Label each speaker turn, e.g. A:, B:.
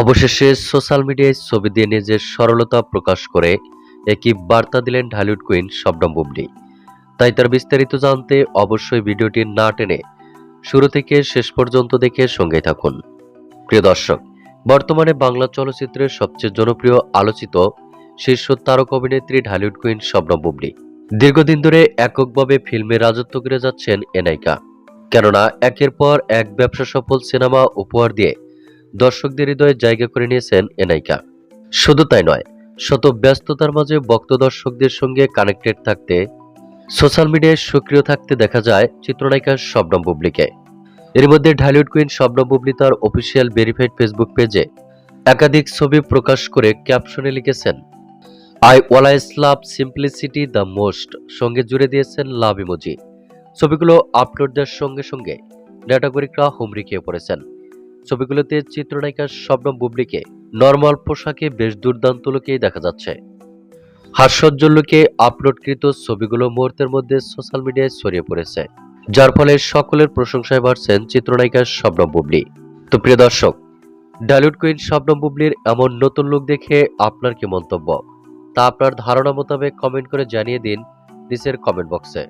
A: অবশেষে সোশ্যাল মিডিয়ায় ছবি দিয়ে নিজের সরলতা প্রকাশ করে একই বার্তা দিলেন ঢালিউড কুইন শবনম বুবলি তাই তার বিস্তারিত জানতে অবশ্যই ভিডিওটি না টেনে শুরু থেকে শেষ পর্যন্ত দেখে সঙ্গে থাকুন। প্রিয় দর্শক, বর্তমানে বাংলা চলচ্চিত্রের সবচেয়ে জনপ্রিয় আলোচিত শীর্ষ তারক অভিনেত্রী ঢালিউড কুইন শবনম বুবলি দীর্ঘদিন ধরে এককভাবে ফিল্মে রাজত্ব করে যাচ্ছেন এ নায়িকা। কেননা, একের পর এক ব্যবসা সফল সিনেমা উপহার দিয়ে দর্শকদের হৃদয়ে জায়গা করে নিয়েছেন এ নায়িকা। শুধু তাই নয়, শত ব্যস্ততার মাঝে ভক্ত দর্শকদের সঙ্গে কানেক্টেড থাকতে সোশ্যাল মিডিয়ায় সক্রিয় থাকতে দেখা যায় চিত্রনায়িকা শবনম বুবলিকে। এর মধ্যে ঢালিউড কুইন শবনম বুবলি তার অফিসিয়াল ভেরিফাইড ফেসবুক পেজে একাধিক ছবি প্রকাশ করে ক্যাপশনে লিখেছেন I always love simplicity the most সঙ্গে জুড়ে দিয়েছেন লাভ ইমোজি ছবিগুলো আপলোড দেওয়ার সঙ্গে সঙ্গে নেটাগরিকরা হুমড়ি খেয়ে পড়েছেন। ছবিগুলোতে চিত্রনায়িকা শবনম বুবলিকে নর্মাল পোশাকে বেশ দুর্দান্ত লোকেই দেখা যাচ্ছে। হাস্যোজ্জ্বল আপলোডকৃত ছবিগুলো মুহূর্তের মধ্যে সোশ্যাল মিডিয়ায় ছড়িয়ে পড়েছে, যার ফলে সকলের প্রশংসায় বাড়ছেন চিত্রনায়িকা শবনম বুবলি। তো প্রিয় দর্শক, ডালিউড কুইন শবনম বুবলির এমন নতুন লুক দেখে আপনার কি মন্তব্য? তা আপনার ধারণা মোতাবেক কমেন্ট করে জানিয়ে দিন নিচের কমেন্ট বক্সে